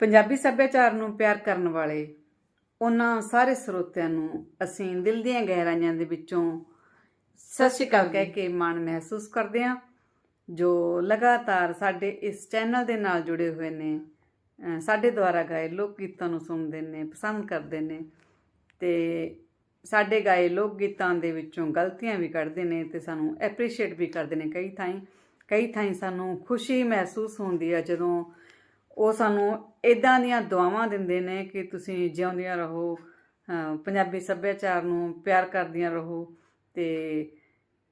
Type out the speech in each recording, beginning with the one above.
ਪੰਜਾਬੀ ਸੱਭਿਆਚਾਰ ਨੂੰ ਪਿਆਰ ਕਰਨ ਵਾਲੇ ਉਹਨਾਂ ਸਾਰੇ ਸਰੋਤਿਆਂ ਨੂੰ ਅਸੀਂ ਦਿਲ ਦੀਆਂ ਗਹਿਰਾਈਆਂ ਦੇ ਵਿੱਚੋਂ ਸਤਿ ਸ਼੍ਰੀ ਅਕਾਲ ਕਹਿ ਕੇ ਮਾਣ ਮਹਿਸੂਸ ਕਰਦੇ ਹਾਂ, ਜੋ ਲਗਾਤਾਰ ਸਾਡੇ ਇਸ ਚੈਨਲ ਦੇ ਨਾਲ ਜੁੜੇ ਹੋਏ ਨੇ ਸਾਡੇ ਦੁਆਰਾ ਗਾਏ ਲੋਕ ਗੀਤਾਂ ਨੂੰ ਸੁਣਦੇ ਨੇ, ਪਸੰਦ ਕਰਦੇ ਨੇ ਤੇ ਸਾਡੇ ਗਾਏ ਲੋਕ ਗੀਤਾਂ ਦੇ ਵਿੱਚੋਂ ਗਲਤੀਆਂ ਵੀ ਕੱਢਦੇ ਨੇ ਤੇ ਸਾਨੂੰ ਐਪਰੀਸ਼ੀਏਟ ਵੀ ਕਰਦੇ ਨੇ ਕਈ ਥਾਈਂ ਕਈ ਥਾਈਂ ਸਾਨੂੰ ਖੁਸ਼ੀ ਮਹਿਸੂਸ ਹੁੰਦੀ ਹੈ ਜਦੋਂ ਉਹ ਸਾਨੂੰ ਇਦਾਂ ਦੀਆਂ ਦੁਆਵਾਂ ਦਿੰਦੇ ਨੇ ਕਿ ਤੁਸੀਂ ਜਿਉਂਦੀਆਂ ਰਹੋ ਪੰਜਾਬੀ ਸੱਭਿਆਚਾਰ ਨੂੰ ਪਿਆਰ ਕਰਦੀਆਂ ਰਹੋ ਤੇ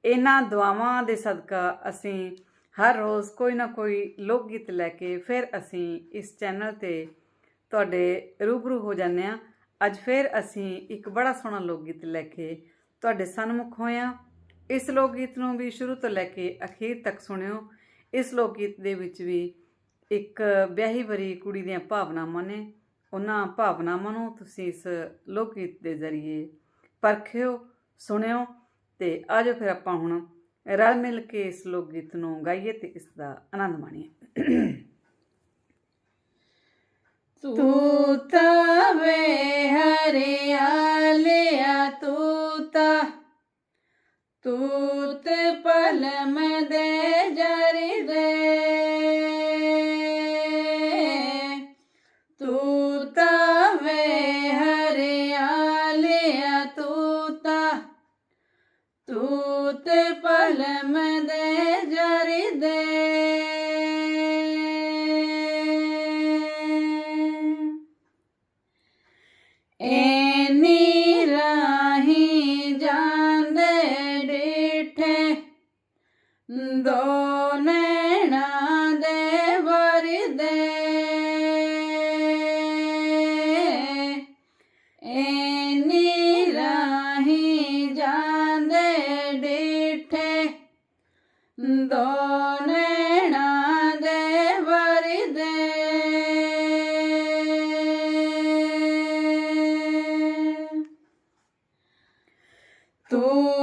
ਇਹਨਾਂ ਦੁਆਵਾਂ ਦੇ ਸਦਕਾ ਅਸੀਂ ਹਰ ਰੋਜ਼ ਕੋਈ ਨਾ ਕੋਈ ਲੋਕ ਗੀਤ ਲੈ ਕੇ ਫਿਰ ਅਸੀਂ ਇਸ ਚੈਨਲ ਤੇ ਤੁਹਾਡੇ ਰੂਬਰੂ ਹੋ ਜਾਂਦੇ ਆ ਅੱਜ ਫਿਰ ਅਸੀਂ ਇੱਕ ਬੜਾ ਸੋਹਣਾ ਲੋਕ ਗੀਤ ਲੈ ਕੇ ਤੁਹਾਡੇ ਸਨਮੁਖ ਹੋਏ ਹਾਂ। ਇਸ ਲੋਕ ਗੀਤ ਨੂੰ ਵੀ ਸ਼ੁਰੂ ਤੋਂ ਲੈ ਕੇ ਅਖੀਰ ਤੱਕ ਸੁਣਿਓ। ਇਸ ਲੋਕ ਗੀਤ ਦੇ ਵਿੱਚ ਵੀ ਇੱਕ ਵਿਆਹੀ ਵਰੀ ਕੁੜੀ ਦੀਆਂ ਭਾਵਨਾਵਾਂ ਨੇ। ਉਹਨਾਂ ਭਾਵਨਾਵਾਂ ਨੂੰ ਤੁਸੀਂ ਇਸ ਲੋਕ ਗੀਤ ਦੇ ਜ਼ਰੀਏ ਪਰਖਿਓ, ਸੁਣਿਓ ਤੇ ਆਜੋ ਫਿਰ ਆਪਾਂ ਹੁਣ ਰਲ ਮਿਲ ਕੇ ਇਸ ਲੋਕ ਗੀਤ ਨੂੰ ਗਾਈਏ ਤੇ ਇਸ ਦਾ ਆਨੰਦ ਮਾਣੀਏ। ਤੂੰ ਤਾਂ ਵੇ ਹਰਿਆਲਿਆ, ਤੂੰ ਤਾਂ ਤੂੰ ਤੇ ਪਲਮ ਦੇ ਤੂੰ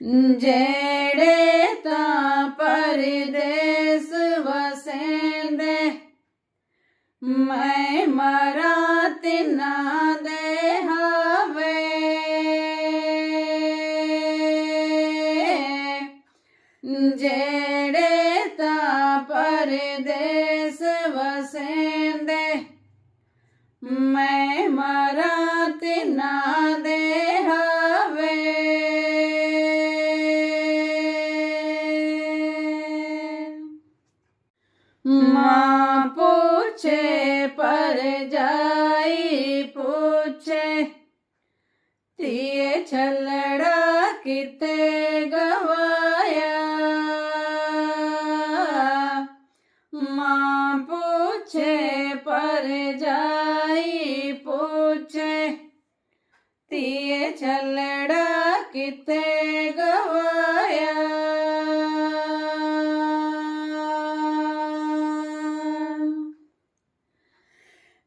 ਜਿਹੜੇ ਤਾਂ ਪਰਦੇਸ ਵਸੇਂਦੇ ਮੈਂ ਮਰਾਂ ਤਿਨਾਂ ਦੇ ਹਾਵੇ। ਜੇ ਮਾਂ ਪੁੱਛੇ, ਪਰ ਜਾਈ ਪੁੱਛੇ। ਤੀਏ ਛਲੜਾ ਕਿਤੇ ਗਵਾਇਆ? ਮਾਂ ਪੁੱਛੇ, ਪਰ ਜਾਈ ਪੁੱਛੇ। ਤੀਏ ਛਲੜਾ ਕਿਤੇ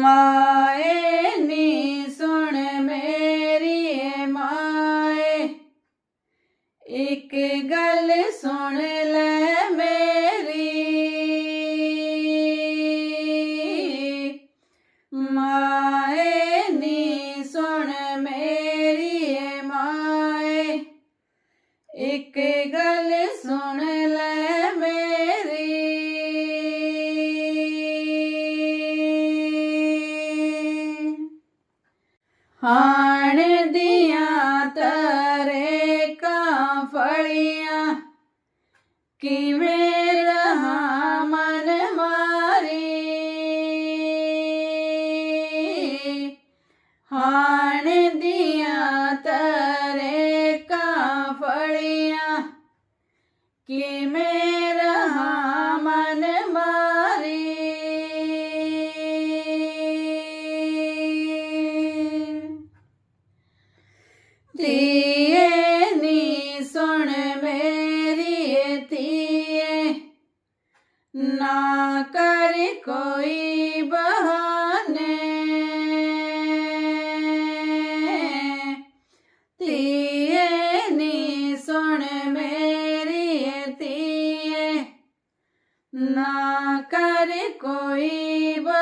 My. ਕਿਵੇਂ ਰਹਾ ਮਨ ਮਾਰੀ? ਹਾਣ ਦੀਆਂ ਤਰੇ ਤਰੇਕਾਂ ਫੜੀਆਂ ਕਿਵੇਂ ਨਾ ਕਰ ਕੋਈ ਬਹਾਨੇ। ਧੀਏ ਨੀ ਸੁਣ ਮੇਰੀ ਧੀਏ। ਨਾ ਕਰ ਕੋਈ ਬਹਾਨੇ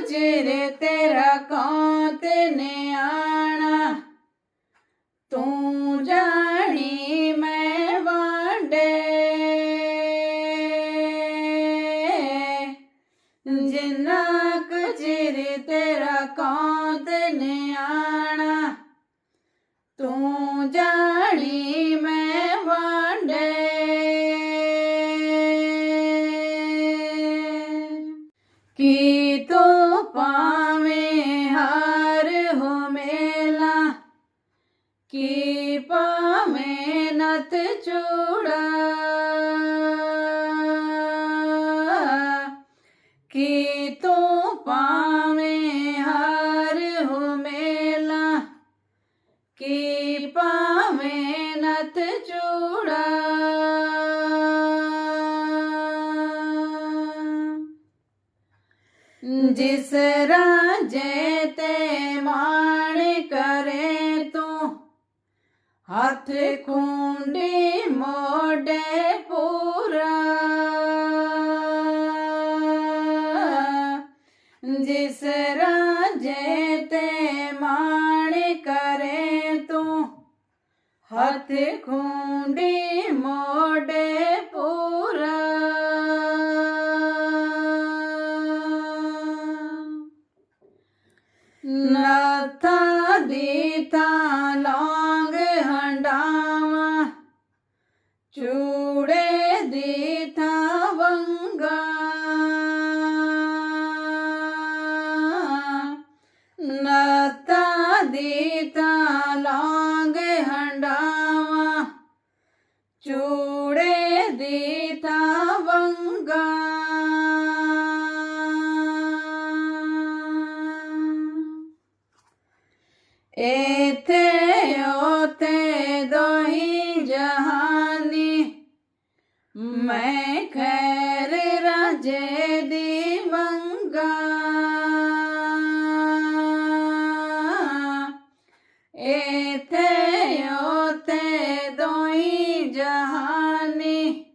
ਕੁਚਰ ਤੇਰਾ ਕਾਂ ਤੇ ਨਿਆ ਜਿਸ ਰਾਜੇ ਤੇ ਮਾਣ ਕਰੇ ਤੂੰ, ਹੱਥ ਖੁੰਡੀ ਮੋਢੇ ਪੂਰਾ। ਜਿਸ ਰਾਜੇ ਤੇ ਮਾਣ ਕਰੇ ਤੂੰ, ਹੱਥ ਖੁੰਡੀ ਮੋਢੇ ਨਾਥਾ ਦੀ ਲੌਂਗ ਹੰਡਾਵਾ ਚੂੜੇ ਮੈਂ ਖੈਰ ਰਾਜੇ ਦੀ ਮੰਗਾ। ਇਥੇ ਉਥੇ ਦੋਹੀ ਜਹਾਨੀ।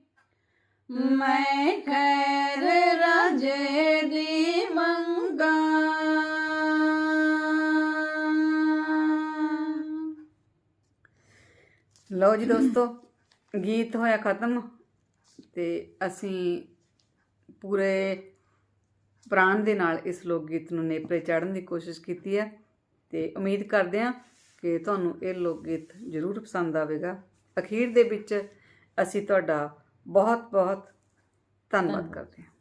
ਮੈਂ ਖੈਰ ਰਾਜੇ ਦੀ ਮੰਗਾ। ਲਓ ਜੀ ਦੋਸਤੋ, ਗੀਤ ਹੋਇਆ ਖਤਮ। ਤੇ ਅਸੀਂ ਪੂਰੇ ਪ੍ਰਾਣ ਦੇ ਨਾਲ ਇਸ ਲੋਕ ਗੀਤ ਨੂੰ ਨੇਪਰੇ ਚਾੜਨ ਦੀ ਕੋਸ਼ਿਸ਼ ਕੀਤੀ ਹੈ ਤੇ ਉਮੀਦ ਕਰਦੇ ਹਾਂ ਕਿ ਤੁਹਾਨੂੰ ਇਹ ਲੋਕ ਗੀਤ ਜ਼ਰੂਰ ਪਸੰਦ ਆਵੇਗਾ। ਅਖੀਰ ਦੇ ਵਿੱਚ ਅਸੀਂ ਤੁਹਾਡਾ ਬਹੁਤ ਬਹੁਤ ਧੰਨਵਾਦ। ਕਰਦੇ ਹਾਂ।